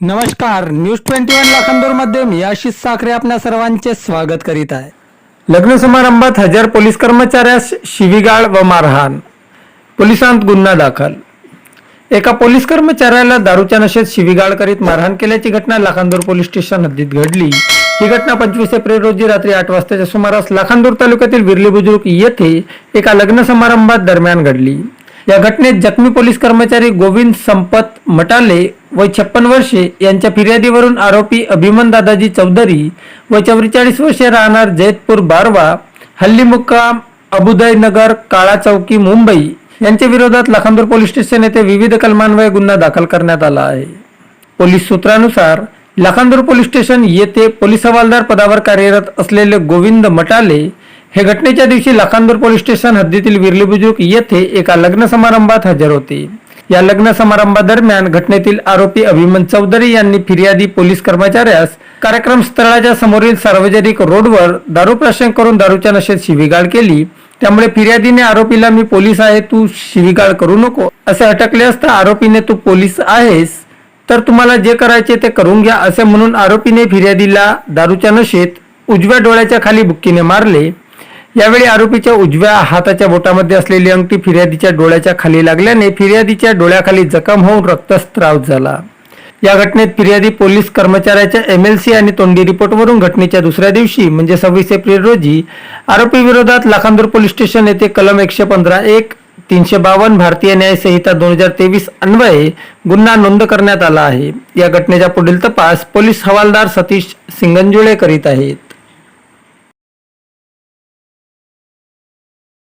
नमस्कार news twenty one लाखांदूरमध्ये मी आशिष साखरे आपल्या सर्वांचे स्वागत करीत आहे. लग्न समारंभात हजार पोलीस कर्मचाऱ्यास शिवीगाळ व मारहाण. पोलिसांत गुन्हा दाखल. एका पोलीस कर्मचाऱ्याला दारूच्या नशेत शिवीगाळ करीत मारहाण केल्याची घटना लाखांदूर पोलीस स्टेशन हद्दीत घडली. ही घटना पंचवीस एप्रिल रोजी रात्री आठ वाजताच्या सुमारास लाखांदूर तालुक्यातील विरली बुजुर्ग येथे एका लग्न समारंभात दरम्यान घडली. या घटनेत जखमी पोलीस कर्मचारी गोविंद संपत मटाले वय छप्पन वर्षे यांच्या फिर्यादीवरून आरोपी अभिमन दादाजी चौधरी व चौवेचाळीस वर्षे राहणार जैतपूर बारवा हल्ली मुक्काम अबुदयनगर काळा चौकी मुंबई यांच्या विरोधात लखांदूर पोलीस स्टेशन येथे विविध कलमान्वये गुन्हा दाखल करण्यात आला आहे. पोलीस सूत्रानुसार लखांदूर पोलीस स्टेशन येथे पोलीस हवालदार पदावर कार्यरत असलेले गोविंद मटाले हे घटनेच्या दिवशी लखांदूर पोलीस स्टेशन हद्दीतील विरली बुजुर्ग येथे एका लग्न समारंभात हजर होते. या लग्न समारंभादरम्यान घटनेतील आरोपी अभिमन चौधरी यांनी फिर्यादी पोलीस कर्मचाऱ्यास कार्यक्रम स्थळाच्या समोरील सार्वजनिक रोडवर दारू प्राशन करून दारूच्या नशेत शिवीगाळ केली. त्यामुळे फिर्यादीने आरोपीला मी पोलीस आहे तू शिवीगाळ करू नको. असे अटकले असता आरोपीने तू पोलीस आहेस तर तुम्हाला जे करायचे ते करून घ्या असे म्हणून आरोपीने फिर्यादीला दारूच्या नशेत उजव्या डोळ्याच्या खाली बुक्कीने मारले. यावेळी आरोपीच्या उजव्या हाताच्या बोटामध्ये असलेली अंगठी फिर्यादीच्या डोळ्याच्या खाली लागल्याने फिर्यादीच्या डोळ्याखाली जखम होऊन रक्तस्त्राव झाला. या घटनेत फिर्यादी पोलीस कर्मचाऱ्याच्या एमएलसी आणि तोंडी रिपोर्टवरून घटनेच्या दुसऱ्या दिवशी म्हणजे सव्वीस एप्रिल रोजी आरोपी विरोधात लाखांदूर पोलीस स्टेशन येथे कलम एकशे पंधरा एक तीनशे बावन्न भारतीय न्याय संहिता दोन हजार तेवीस अन्वये गुन्हा नोंद करण्यात आला आहे. या घटनेचा पुढील तपास पोलीस हवालदार सतीश सिंगंजुळे करीत आहेत.